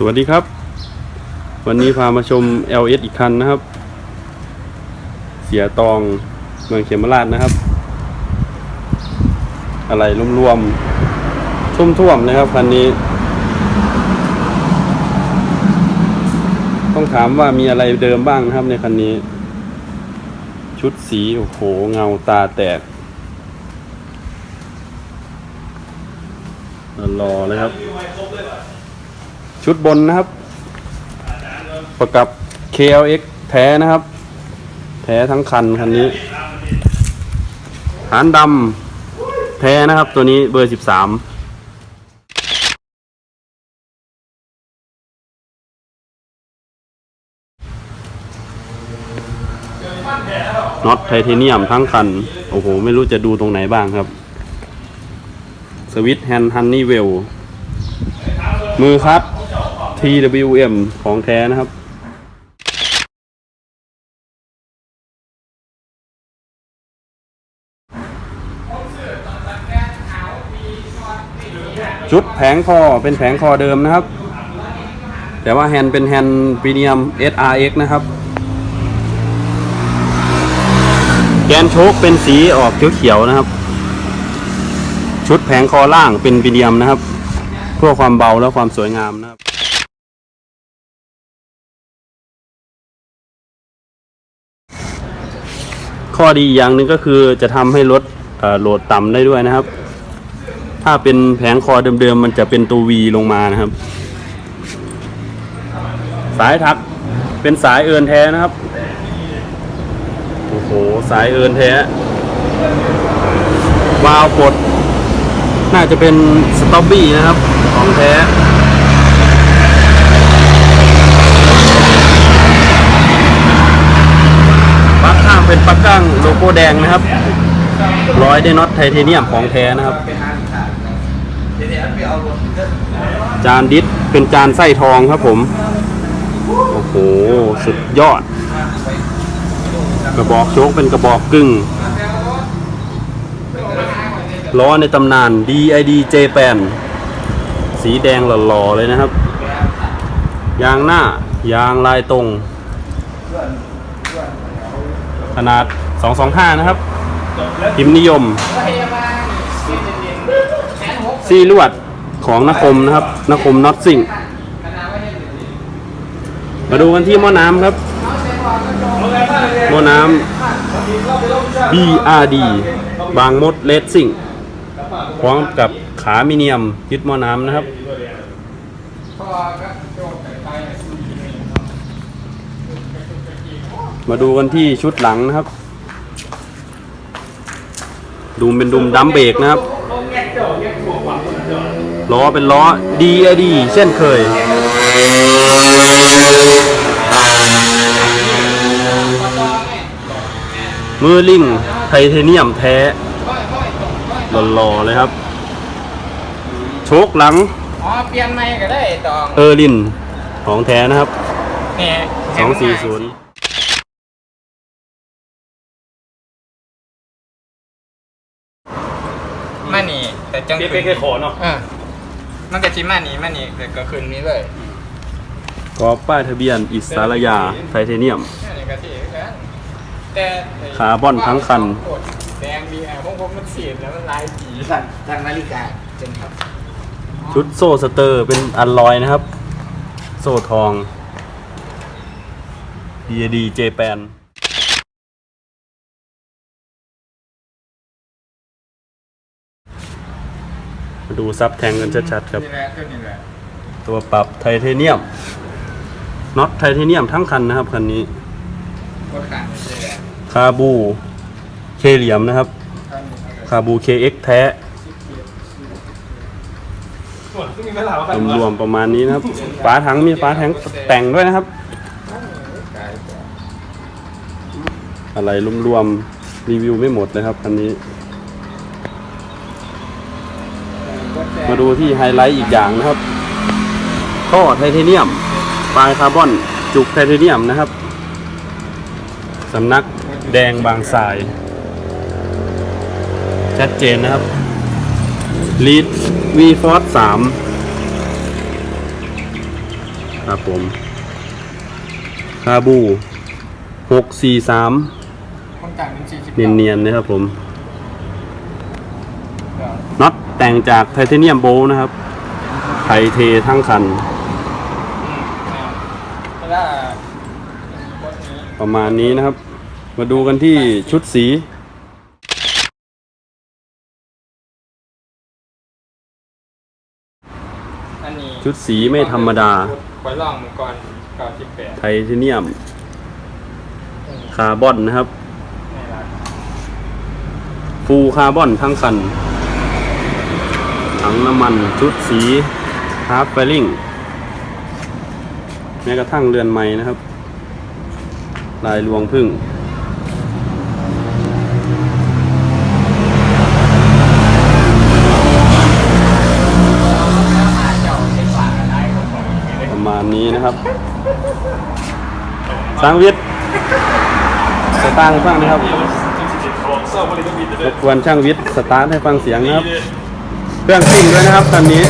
สวัสดีครับ วันนี้พามาชม LS อีกคันนะครับ เสียตองเมืองเขมราชนะครับ อะไรรวมๆท่วมๆนะครับคันนี้ ต้องถามว่ามีอะไรเดิมบ้างนะครับในคันนี้ ชุดสีโอ้โหเงาตาแตกรอเลยครับ ชุดบนนะครับ ประกับ KLX แท้นะครับ แท้ทั้งคันคันนี้ ฐานดำแท้นะครับ ตัวนี้เบอร์สิบสามน็อตไทเทเนียมทั้งคัน โอ้โห ไม่รู้จะดูตรงไหนบ้างครับ สวิตช์แฮนด์ฮันนี่เวล มือครับ TWM ของแท้นะครับชุดแผงคอเป็นแผงคอเดิมนะครับ แต่ว่าแฮนด์เป็นแฮนด์พรีเมียม SRX นะครับ แกนโชคเป็นสีออกเขียวๆนะครับ ชุดแผงคอล่างเป็นพรีเมียมนะครับ เพื่อความเบาและความสวยงามนะครับ ข้อดีอย่างหนึ่งก็คือจะทำให้รถโหลดต่ำได้ด้วยนะครับ ถ้าเป็นแผงคอเดิมๆมันจะเป็นตัว V ลงมานะครับ สายทักเป็นสายเอินแท้นะครับโอ้โหสายเอินแท้วาล์วกดน่าจะเป็นสต็อบบี้นะครับของแท้ ปลั๊กข้างเป็นปลั๊กก้างโลโก้ แดงนะครับ ร้อยด้วยน็อตไทเทเนียมของแท้นะครับ จานดิสเป็นจานไส้ทองครับผม โอ้โห สุดยอด กระบอกโชคเป็นกระบอกกึ่งล้อในตำนาน DID J8 สีแดงหล่อๆเลยนะครับ ยางหน้ายางลายตรง ขนาด 225 นะครับ พิมพ์นิยม ซีลวดของนคมนะครับ นคมน็อตซิงมาดูกันที่หม้อน้ำครับ หม้อน้ำ BRD บางมดเลสซิ่งพร้อมกับขามิเนียมยึดหม้อน้ำนะครับมาดูกันที่ชุดหลังนะครับ ดูมเป็นดุมดัมเบรกนะครับ ล้อเป็นล้อ DID เช่นเคย มือลิงไทเทเนียมแท้หล่อๆเลยครับ โชคหลัง อ๋อ เปลี่ยนใหม่ก็ได้ตอง เออร์ลิน ของแท้นะครับเนี่ย240มา แต่จังเป็นแค่ขอเนาะเออมันก็ชิมานี่มานี่เดี๋ยวก็คืนนี้เลยกอบป้ายทะเบียนอิสรยาไทเทเนียมนี่ก็ที่กันแต่คาร์บอนทั้งคัน แดงดีอะพวกผมมันเสียบแล้วมันลายสีสั่นทางนาฬิกาจนครับชุดโซ่สเตอร์เป็นอันลอยนะครับ โซ่ทอง DAD J8 มา ดูซับแทงกันชัดๆครับ นี่แหละตัวนี้แหละตัวปรับไทเทเนียมน็อตไทเทเนียมทั้งคันนะครับคันนี้กดขาดไม่ใช่แหละคาบูเคเหลียมนะครับ ท่านนี้เขาจะคาบู KX แท้รวมๆประมาณนี้นะครับ ฝาถังมีฝาถังแต่งด้วยนะครับกลายเป็นอะไรรวมๆรีวิวไม่หมดเลยครับคันนี้ มาดูที่ไฮไลท์อีกอย่างนะครับท่อไทเทเนียมปลายคาร์บอนจุกไทเทเนียมนะครับสำนักแดงบางทราย ชัดเจนนะครับลีด V Force 3ครับผม คาบูหกสี่สามคนต่างเป็นสี่สิบเนียนๆนะครับผมเดี๋ยว น็อตแต่งจากไทเทเนียมโบลต์นะครับ ไทเททั้งคันเพราะว่าคนนี้ประมาณนี้นะครับ มาดูกันที่ชุดสีอันนี้ชุดสีไม่ธรรมดาไว้ลองมือก่อนเก้าสิบแปดไทเทเนียม คาร์บอนนะครับนี่ละฟูลคาร์บอนทั้งคัน ถังน้ำมันชุดสีฮาร์ฟไฟลิงแม้กระทั่งเรือนไม้นะครับ ลายลวงพึ่งประมาณนี้นะครับสร้างวิทย์สตางค์ฟังนะครับรบกวนช่างวิทย์สตาร์ทให้ฟังเสียงนะครับ เครื่องซิ่งด้วยนะครับตอนนี้